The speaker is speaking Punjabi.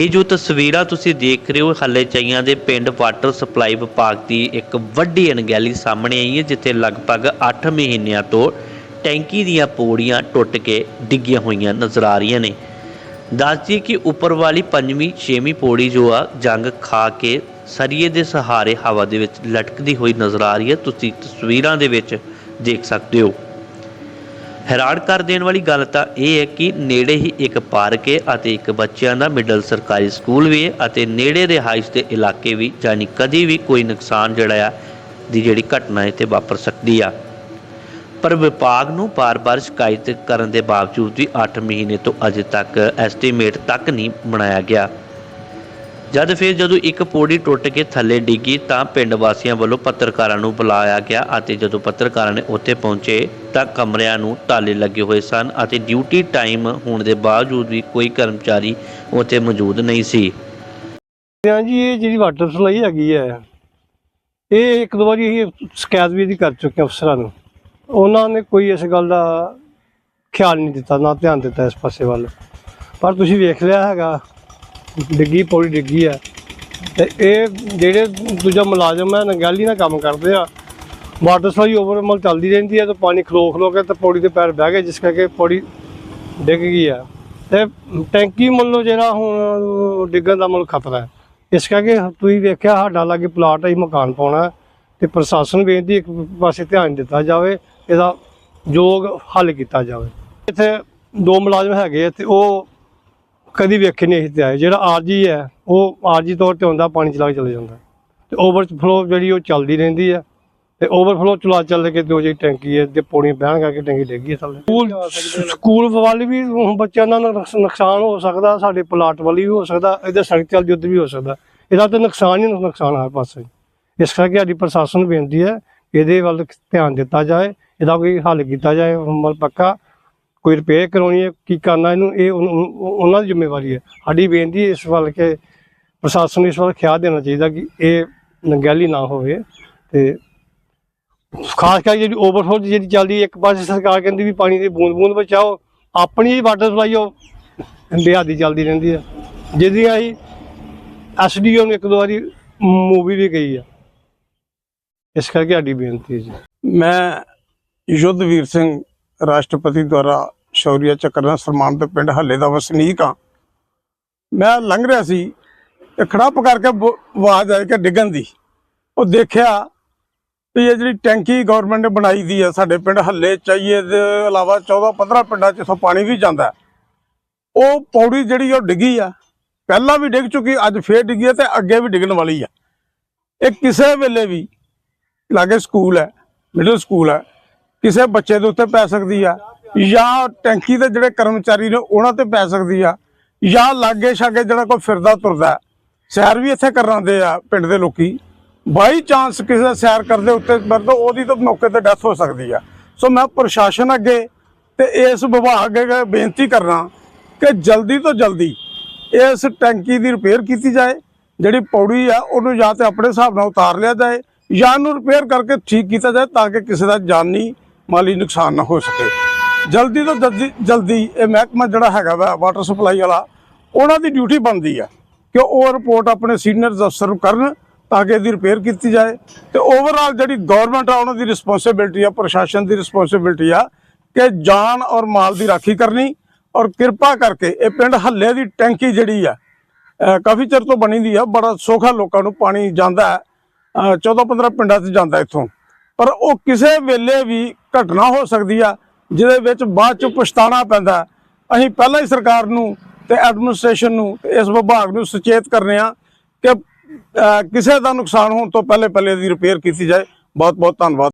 ਇਹ ਜੋ ਤਸਵੀਰਾਂ ਤੁਸੀਂ ਦੇਖ ਰਹੇ ਹੋ ਹੱਲੇ ਚਾਈਆਂ ਦੇ ਪਿੰਡ ਵਾਟਰ ਸਪਲਾਈ ਵਿਭਾਗ ਦੀ ਇੱਕ ਵੱਡੀ ਅਣਗਹਿਲੀ ਸਾਹਮਣੇ ਆਈ ਹੈ, ਜਿੱਥੇ ਲਗਭਗ 8 ਮਹੀਨਿਆਂ ਤੋਂ ਟੈਂਕੀ ਦੀਆਂ ਪੌੜੀਆਂ ਟੁੱਟ ਕੇ ਡਿੱਗੀਆਂ ਹੋਈਆਂ ਨਜ਼ਰ ਆ ਰਹੀਆਂ ਨੇ। ਦੱਸਦੀ ਕਿ ਉੱਪਰ ਵਾਲੀ ਪੰਜਵੀਂ, ਛੇਵੀਂ ਪੌੜੀ ਜੋ ਆ, ਜੰਗ ਖਾ ਕੇ ਸਰੀਏ ਦੇ ਸਹਾਰੇ ਹਵਾ ਦੇ ਵਿੱਚ ਲਟਕਦੀ ਹੋਈ ਨਜ਼ਰ ਆ ਰਹੀ ਹੈ। ਤੁਸੀਂ ਤਸਵੀਰਾਂ ਦੇ ਵਿੱਚ ਦੇਖ ਸਕਦੇ ਹੋ। ਹੈਰਾਨ ਕਰ ਦੇਣ ਵਾਲੀ ਗੱਲ ਤਾਂ ਇਹ ਹੈ ਕਿ ਨੇੜੇ ਹੀ ਇੱਕ ਪਾਰਕ ਹੈ ਅਤੇ ਇੱਕ ਬੱਚਿਆਂ ਦਾ ਮਿਡਲ ਸਰਕਾਰੀ ਸਕੂਲ ਵੀ ਹੈ ਅਤੇ ਨੇੜੇ ਰਿਹਾਇਸ਼ ਦੇ ਇਲਾਕੇ ਵੀ ਜਾਨੀ ਕਦੀ ਵੀ ਕੋਈ ਨੁਕਸਾਨ ਜਿਹੜਾ ਆ ਦੀ ਜਿਹੜੀ ਘਟਨਾ ਇੱਥੇ ਵਾਪਰ ਸਕਦੀ ਆ। ਪਰ ਵਿਭਾਗ ਨੂੰ ਬਾਰ-ਬਾਰ ਸ਼ਿਕਾਇਤ ਕਰਨ ਦੇ ਬਾਵਜੂਦ ਵੀ 8 ਮਹੀਨੇ ਤੋਂ ਅਜੇ ਤੱਕ ਐਸਟੀਮੇਟ ਤੱਕ ਨਹੀਂ ਬਣਾਇਆ ਗਿਆ। ਜਦ ਫਿਰ ਜਦੋਂ ਇੱਕ ਪੌੜੀ ਟੁੱਟ ਕੇ ਥੱਲੇ ਡਿੱਗੀ ਤਾਂ ਪਿੰਡ ਵਾਸੀਆਂ ਵੱਲੋਂ ਪੱਤਰਕਾਰਾਂ ਨੂੰ ਬੁਲਾਇਆ ਗਿਆ ਅਤੇ ਜਦੋਂ ਪੱਤਰਕਾਰਾਂ ਨੇ ਉੱਥੇ ਪਹੁੰਚੇ ਤਾਂ ਕਮਰਿਆਂ ਨੂੰ ਤਾਲੇ ਲੱਗੇ ਹੋਏ ਸਨ ਅਤੇ ਡਿਊਟੀ ਟਾਈਮ ਹੋਣ ਦੇ ਬਾਵਜੂਦ ਵੀ ਕੋਈ ਕਰਮਚਾਰੀ ਉੱਥੇ ਮੌਜੂਦ ਨਹੀਂ ਸੀ। ਹਾਂ ਜੀ, ਇਹ ਜਿਹੜੀ ਵਾਟਰ ਸਪਲਾਈ ਹੈਗੀ ਹੈ, ਇਹ ਇੱਕ ਦੋ ਵਾਰੀ ਅਸੀਂ ਸ਼ਿਕਾਇਤ ਵੀ ਇਹਦੀ ਕਰ ਚੁੱਕੇ ਅਫਸਰਾਂ ਨੂੰ। ਉਹਨਾਂ ਨੇ ਕੋਈ ਇਸ ਗੱਲ ਦਾ ਖਿਆਲ ਨਹੀਂ ਦਿੱਤਾ, ਨਾ ਧਿਆਨ ਦਿੱਤਾ ਇਸ ਪਾਸੇ ਵੱਲ। ਪਰ ਤੁਸੀਂ ਵੇਖ ਲਿਆ ਹੈਗਾ ਡਿੱਗੀ, ਪੌੜੀ ਡਿੱਗੀ ਹੈ ਤੇ ਇਹ ਜਿਹੜੇ ਦੂਜਾ ਮੁਲਾਜ਼ਮ ਹੈ ਨੰਗਾਲੀ ਨਾਲ ਕੰਮ ਕਰਦੇ ਆ। ਵਾਟਰ ਸਪਲਾਈ ਓਵਰਮਲ ਚੱਲਦੀ ਰਹਿੰਦੀ ਹੈ ਤੇ ਪਾਣੀ ਖਲੋ ਖਲੋ ਕੇ ਤੇ ਪੌੜੀ ਦੇ ਪੈਰ ਬਹਿ ਗਏ, ਜਿਸ ਕਰਕੇ ਪੌੜੀ ਡਿੱਗ ਗਈ ਆ। ਤੇ ਟੈਂਕੀ ਮੁੱਲੋਂ ਜਿਹੜਾ ਹੁਣ ਡਿੱਗਣ ਦਾ ਮੁੱਲ ਖਤਰਾ ਹੈ। ਇਸ ਕਰਕੇ ਤੁਸੀਂ ਵੇਖਿਆ ਸਾਡਾ ਲਾਗੇ ਪਲਾਟ ਹੈ ਮਕਾਨ ਪਾਉਣਾ ਹੈ ਤੇ ਪ੍ਰਸ਼ਾਸਨ ਬੇਨਤੀ ਇੱਕ ਪਾਸੇ ਧਿਆਨ ਦਿੱਤਾ ਜਾਵੇ, ਇਹਦਾ ਯੋਗ ਹੱਲ ਕੀਤਾ ਜਾਵੇ। ਇੱਥੇ ਦੋ ਮੁਲਾਜ਼ਮ ਹੈਗੇ ਆ ਤੇ ਉਹ ਕਦੀ ਵੇਖੇ ਨਹੀਂ ਇੱਥੇ ਆਏ। ਜਿਹੜਾ ਆਰਜੀ ਹੈ ਉਹ ਆਰਜੀ ਤੌਰ ਤੇ ਆਉਂਦਾ ਪਾਣੀ ਚਲਾ ਕੇ ਚਲੇ ਜਾਂਦਾ। ਤੇ ਓਵਰਫਲੋ ਜਿਹੜੀ ਉਹ ਚੱਲਦੀ ਰਹਿੰਦੀ ਹੈ। ਤੇ ਓਵਰਫਲੋ ਚਲਾ ਚੱਲ ਕੇ ਤੇ ਉਹ ਜਿਹੜੀ ਟੈਂਕੀ ਹੈ ਤੇ ਪੌੜੀਆਂ ਬਹਿਣ ਕਰਕੇ ਟੈਂਕੀ ਡਿੱਗੀ ਥੱਲੇ। ਸਕੂਲ ਸਕੂਲ ਵੱਲ ਵੀ ਬੱਚਿਆਂ ਦਾ ਨੁਕਸ- ਨੁਕਸਾਨ ਹੋ ਸਕਦਾ ਸਾਡੇ ਪਲਾਟ ਵੱਲ ਵੀ ਹੋ ਸਕਦਾ ਇਹਦਾ ਸੜਕ ਚੱਲ ਜੁੱਧ ਵੀ ਹੋ ਸਕਦਾ। ਇਹਦਾ ਤਾਂ ਨੁਕਸਾਨ ਹੀ ਨੁਕਸਾਨ ਹਰ ਪਾਸੇ। ਇਸ ਕਰਕੇ ਸਾਡੀ ਪ੍ਰਸ਼ਾਸਨ ਬੇਨਤੀ ਹੈ ਇਹਦੇ ਵੱਲ ਧਿਆਨ ਦਿੱਤਾ ਜਾਏ ਇਹਦਾ ਕੋਈ ਹੱਲ ਕੀਤਾ ਜਾਏ ਮਤਲਬ ਪੱਕਾ। ਕੋਈ ਰਿਪੇਅਰ ਕਰਾਉਣੀ ਹੈ, ਕੀ ਕਰਨਾ ਇਹਨੂੰ, ਇਹ ਉਹਨਾਂ ਦੀ ਜ਼ਿੰਮੇਵਾਰੀ ਹੈ। ਸਾਡੀ ਬੇਨਤੀ ਇਸ ਵੱਲ ਕਿ ਪ੍ਰਸ਼ਾਸਨ ਨੂੰ ਇਸ ਵੱਲ ਖਿਆਲ ਦੇਣਾ ਚਾਹੀਦਾ ਕਿ ਇਹ ਨੰਗੈਲੀ ਨਾ ਹੋਵੇ ਤੇ ਖਾਸ ਕਰਕੇ ਜਿਹੜੀ ਓਵਰਫਲੋ ਜਿਹੜੀ ਚੱਲਦੀ ਇੱਕ ਪਾਸੇ ਸਰਕਾਰ ਕਹਿੰਦੀ ਵੀ ਪਾਣੀ ਦੀ ਬੂੰਦ ਬੂੰਦ ਬਚਾਓ, ਆਪਣੀ ਵਾਟਰ ਸਪਲਾਈ ਉਹ ਬੇਹੱਦੀ ਚੱਲਦੀ ਰਹਿੰਦੀ ਹੈ। ਜਿਹਦੀ ਆਈ ਐਸਡੀਓ ਨੂੰ ਇੱਕ ਦੋ ਵਾਰੀ ਮੂਵੀ ਵੀ ਗਈ ਆ ਇਸ ਕਰਕੇ ਸਾਡੀ ਬੇਨਤੀ ਹੈ ਜੀ। ਮੈਂ ਯੁੱਧਵੀਰ ਸਿੰਘ ਰਾਸ਼ਟਰਪਤੀ ਦੁਆਰਾ ਸ਼ੌਰੀਆ ਚੱਕਰ ਨਾਲ ਸਨਮਾਨਿਤ ਪਿੰਡ ਹੱਲੇ ਦਾ ਵਸਨੀਕ ਹਾਂ। ਮੈਂ ਲੰਘ ਰਿਹਾ ਸੀ ਤੇ ਖੜੱਪ ਕਰਕੇ ਬ- ਆਵਾਜ਼ ਆਈ ਕਿ ਡਿੱਗਣ ਦੀ। ਉਹ ਦੇਖਿਆ ਵੀ ਇਹ ਜਿਹੜੀ ਟੈਂਕੀ ਗਵਰਨਮੈਂਟ ਨੇ ਬਣਾਈ ਦੀ ਆ, ਸਾਡੇ ਪਿੰਡ ਹੱਲੇ ਚਾਹੀਏ ਦੇ ਇਲਾਵਾ 14 15 ਪਿੰਡਾਂ 'ਚ ਇੱਥੋਂ ਪਾਣੀ ਵੀ ਜਾਂਦਾ ਉਹ ਪੌੜੀ ਜਿਹੜੀ ਉਹ ਡਿੱਗੀ ਆ। ਪਹਿਲਾਂ ਵੀ ਡਿੱਗ ਚੁੱਕੀ, ਅੱਜ ਫੇਰ ਡਿੱਗੀ ਹੈ ਤੇ ਅੱਗੇ ਵੀ ਡਿੱਗਣ ਵਾਲੀ ਆ। ਇਹ ਕਿਸੇ ਵੇਲੇ ਵੀ ਲਾਗੇ ਸਕੂਲ ਹੈ ਮਿਡਲ ਸਕੂਲ ਹੈ ਕਿਸੇ ਬੱਚੇ ਦੇ ਉੱਤੇ ਪੈ ਸਕਦੀ ਆ, ਜਾਂ ਟੈਂਕੀ ਦੇ ਜਿਹੜੇ ਕਰਮਚਾਰੀ ਨੇ ਉਹਨਾਂ ਤੇ ਪੈ ਸਕਦੀ ਆ, ਜਾਂ ਲਾਗੇ ਛਾਗੇ ਜਿਹੜਾ ਕੋਈ ਫਿਰਦਾ ਤੁਰਦਾ ਸੈਰ ਵੀ ਇੱਥੇ ਕਰਾਉਂਦੇ ਆ ਪਿੰਡ ਦੇ ਲੋਕੀ। ਬਾਈ ਚਾਂਸ ਕਿਸੇ ਸੈਰ ਕਰਦੇ ਉੱਤੇ ਮਰਦ ਉਹਦੀ ਤਾਂ ਮੌਕੇ ਤੇ ਡੈਥ ਹੋ ਸਕਦੀ ਆ। ਸੋ ਮੈਂ ਪ੍ਰਸ਼ਾਸਨ ਅੱਗੇ ਤੇ ਇਸ ਵਿਭਾਗ ਅੱਗੇ ਬੇਨਤੀ ਕਰਨਾ ਕਿ ਜਲਦੀ ਤੋਂ ਜਲਦੀ ਇਸ ਟੈਂਕੀ ਦੀ ਰਿਪੇਅਰ ਕੀਤੀ ਜਾਏ, ਜਿਹੜੀ ਪੌੜੀ ਆ ਉਹਨੂੰ ਜਾਂ ਤੇ ਆਪਣੇ ਹਿਸਾਬ ਨਾਲ ਉਤਾਰ ਲਿਆ ਜਾਏ ਜਾਂ ਉਹਨੂੰ ਰਿਪੇਅਰ ਕਰਕੇ ਠੀਕ ਕੀਤਾ ਜਾਏ ਤਾਂ ਕਿ ਕਿਸੇ ਦਾ ਜਾਨੀ ਮਾਲੀ ਨੁਕਸਾਨ ਨਾ ਹੋ ਸਕੇ। ਜਲਦੀ ਤੋਂ ਜਲਦੀ ਜਲਦੀ ਇਹ ਮਹਿਕਮਾ ਜਿਹੜਾ ਹੈਗਾ ਵਾ ਵਾਟਰ ਸਪਲਾਈ ਵਾਲਾ, ਉਹਨਾਂ ਦੀ ਡਿਊਟੀ ਬਣਦੀ ਆ ਕਿ ਉਹ ਰਿਪੋਰਟ ਆਪਣੇ ਸੀਨੀਅਰ ਅਫਸਰ ਨੂੰ ਕਰਨ ਤਾਂ ਕਿ ਇਹਦੀ ਰਿਪੇਅਰ ਕੀਤੀ ਜਾਏ। ਤੇ ਓਵਰਆਲ ਜਿਹੜੀ ਗਵਰਨਮੈਂਟ ਆ, ਉਹਨਾਂ ਦੀ ਰਿਸਪੌਂਸਿਬਿਲਟੀ ਆ, ਪ੍ਰਸ਼ਾਸਨ ਦੀ ਰਿਸਪੌਂਸਿਬਿਲਟੀ ਆ ਕਿ ਜਾਨ ਔਰ ਮਾਲ ਦੀ ਰਾਖੀ ਕਰਨੀ ਔਰ ਕਿਰਪਾ ਕਰਕੇ ਇਹ ਪਿੰਡ ਹੱਲੇ ਦੀ ਟੈਂਕੀ ਜਿਹੜੀ ਆ ਕਾਫੀ ਚਿਰ ਤੋਂ ਬਣੀ ਦੀ ਆ, ਬੜਾ ਸੌਖਾ ਲੋਕਾਂ ਨੂੰ ਪਾਣੀ ਜਾਂਦਾ ਹੈ। 14 15 ਪਿੰਡਾਂ 'ਚ ਜਾਂਦਾ ਇੱਥੋਂ। ਪਰ ਉਹ ਕਿਸੇ ਵੇਲੇ ਵੀ ਘਟਨਾ ਹੋ ਸਕਦੀ ਆ, ਜਿਹਦੇ ਵਿੱਚ ਬਾਅਦ ਚ ਪਛਤਾਣਾ ਪੈਂਦਾ ਅਸੀਂ ਪਹਿਲਾਂ ਹੀ ਸਰਕਾਰ ਨੂੰ ਤੇ ਐਡਮਿਨਿਸਟ੍ਰੇਸ਼ਨ ਨੂੰ ਤੇ ਇਸ ਵਿਭਾਗ ਨੂੰ ਸੁਚੇਤ ਕਰਨੇ ਆ ਕਿ ਕਿਸੇ ਦਾ ਨੁਕਸਾਨ ਹੋਣ ਤੋਂ ਪਹਿਲੇ ਪਹਿਲੇ ਦੀ ਰਿਪੇਅਰ ਕੀਤੀ ਜਾਏ। ਬਹੁਤ ਬਹੁਤ ਧੰਨਵਾਦ।